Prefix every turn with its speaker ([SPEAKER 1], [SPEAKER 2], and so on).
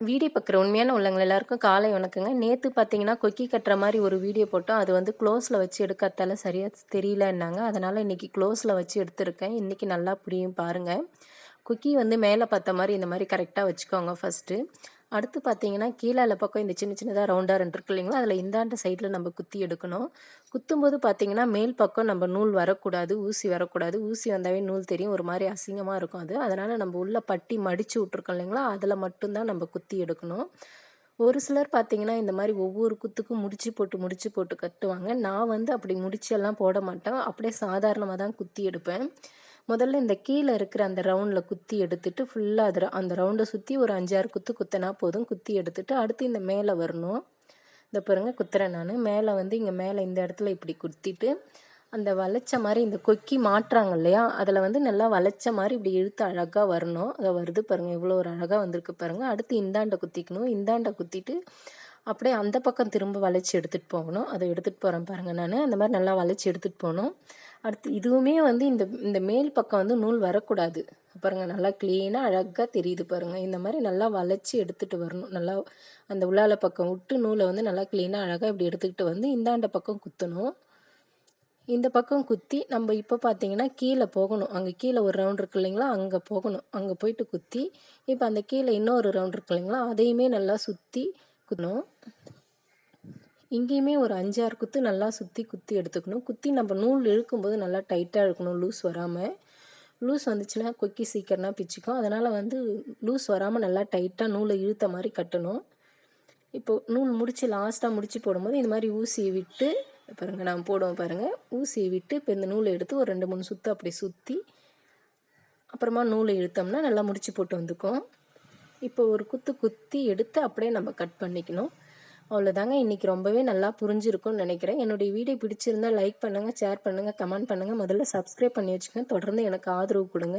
[SPEAKER 1] Video பார்க்குற உண்மையான உள்ளவங்க எல்லாருக்கும் காலை வணக்கங்க. நேற்று பார்த்தீங்கன்னா கொக்கி கட்டுற மாதிரி ஒரு வீடியோ போட்டோம். அது வந்து க்ளோஸில் வச்சு எடுக்கிறதால சரியாக தெரியலன்னாங்க. அதனால் இன்றைக்கி க்ளோஸில் வச்சு எடுத்திருக்கேன். இன்றைக்கி நல்லா புரியும் பாருங்கள் குக்கி வந்து மேலே பார்த்த மாதிரி இந்த மாதிரி கரெக்டாக வச்சுக்கோங்க ஃபஸ்ட்டு அடுத்து பார்த்தீங்கன்னா கீழே பக்கம் இந்த சின்ன சின்னதாக ரவுண்டாக ரெண்டு இருக்கு இல்லைங்களா? அதில் இந்தாண்ட சைடில் நம்ம குத்தி எடுக்கணும். குத்தும்போது பார்த்தீங்கன்னா மேல் பக்கம் நம்ம நூல் வரக்கூடாது ஊசி வரக்கூடாது. ஊசி வந்தாவே நூல் தெரியும். ஒரு மாதிரி அசிங்கமாக இருக்கும் அது. அதனால் நம்ம உள்ளே பட்டி மடித்து விட்ருக்கோம் இல்லைங்களா? அதில் மட்டும்தான் நம்ம குத்தி எடுக்கணும். ஒரு சிலர் பார்த்தீங்கன்னா இந்த மாதிரி ஒவ்வொரு குத்துக்கும் முடிச்சு போட்டு முடிச்சு போட்டு கட்டுவாங்க. நான் வந்து அப்படி முடிச்செல்லாம் போட மாட்டேன். அப்படியே சாதாரணமாக தான் குத்தி எடுப்பேன். முதல்ல இந்த கீழே இருக்கிற அந்த ரவுண்டில் குத்தி எடுத்துட்டு ஃபுல்லாக அதில் அந்த ரவுண்டை சுற்றி ஒரு அஞ்சாறு குத்து குத்தினா போதும். குத்தி எடுத்துட்டு அடுத்து இந்த மேலே வரணும். இந்த பாருங்கள் குத்துறேன் நான். மேலே வந்து இங்கே மேலே இந்த இடத்துல இப்படி குத்திட்டு அந்த வளைச்ச மாதிரி இந்த கொக்கி மாட்டுறாங்க இல்லையா? அதில் வந்து நல்லா வளைச்ச மாதிரி இப்படி இழுத்து அழகாக வரணும். அதை வருது பாருங்கள் இவ்வளோ ஒரு அழகாக வந்திருக்கு பாருங்கள் அடுத்து இந்தாண்டை குத்திக்கணும். இந்தாண்டை குத்திட்டு அப்படியே அந்த பக்கம் திரும்ப வளைச்சி எடுத்துகிட்டு போகணும். அதை எடுத்துகிட்டு போகிறேன் பாருங்கள் நான். அந்த மாதிரி நல்லா வளைச்சி எடுத்துகிட்டு போகணும். அடுத்து இதுவுமே வந்து இந்த இந்த மேல் பக்கம் வந்து நூல் வரக்கூடாது. பாருங்கள் நல்லா க்ளீனாக அழகாக தெரியுது பாருங்கள் இந்த மாதிரி நல்லா வளைச்சி எடுத்துகிட்டு வரணும். நல்லா அந்த உள்ளால பக்கம் விட்டு நூலை வந்து நல்லா க்ளீனாக அழகாக இப்படி எடுத்துக்கிட்டு வந்து இந்தாண்ட பக்கம் குத்தணும். இந்த பக்கம் குத்தி நம்ம இப்போ பார்த்தீங்கன்னா கீழே போகணும். அங்கே கீழே ஒரு ரவுண்ட் இருக்கு இல்லைங்களா? அங்கே போகணும். அங்கே போயிட்டு குத்தி இப்போ அந்த கீழே இன்னொரு ரவுண்ட் இருக்கு இல்லைங்களா? அதையுமே நல்லா சுற்றி குத்தணும் இங்கேயுமே ஒரு அஞ்சாறு குத்து நல்லா சுற்றி குத்தி எடுத்துக்கணும். குத்தி நம்ம நூல் இழுக்கும்போது நல்லா டைட்டாக இருக்கணும் லூஸ் வராமல் லூஸ் வந்துச்சுன்னா கொக்கி சீக்கிரமாக பிச்சுக்கும். அதனால் வந்து லூஸ் வராமல் நல்லா டைட்டாக நூலை இழுத்த மாதிரி கட்டணும். இப்போது நூல் முடித்து லாஸ்ட்டாக முடித்து போடும்போது இந்த மாதிரி ஊசியை விட்டு பாருங்கள் நான் போடுவோம் பாருங்கள் ஊசியை விட்டு இப்போ இந்த நூலை எடுத்து ஒரு ரெண்டு மூணு சுற்று அப்படி சுற்றி அப்புறமா நூலை இழுத்தோம்னா நல்லா முடித்து போட்டு வந்துக்கும். இப்போ ஒரு குத்து குத்தி எடுத்து அப்படியே நம்ம கட் பண்ணிக்கணும். அவ்வளோதாங்க இன்றைக்கி ரொம்பவே நல்லா புரிஞ்சிருக்கும்னு நினைக்கிறேன். என்னுடைய வீடியோ பிடிச்சிருந்தால் லைக் பண்ணுங்கள் ஷேர் பண்ணுங்கள் கமெண்ட் பண்ணுங்கள் முதல்ல சப்ஸ்கிரைப் பண்ணி வச்சுக்கோங்க. தொடர்ந்து எனக்கு ஆதரவு கொடுங்க.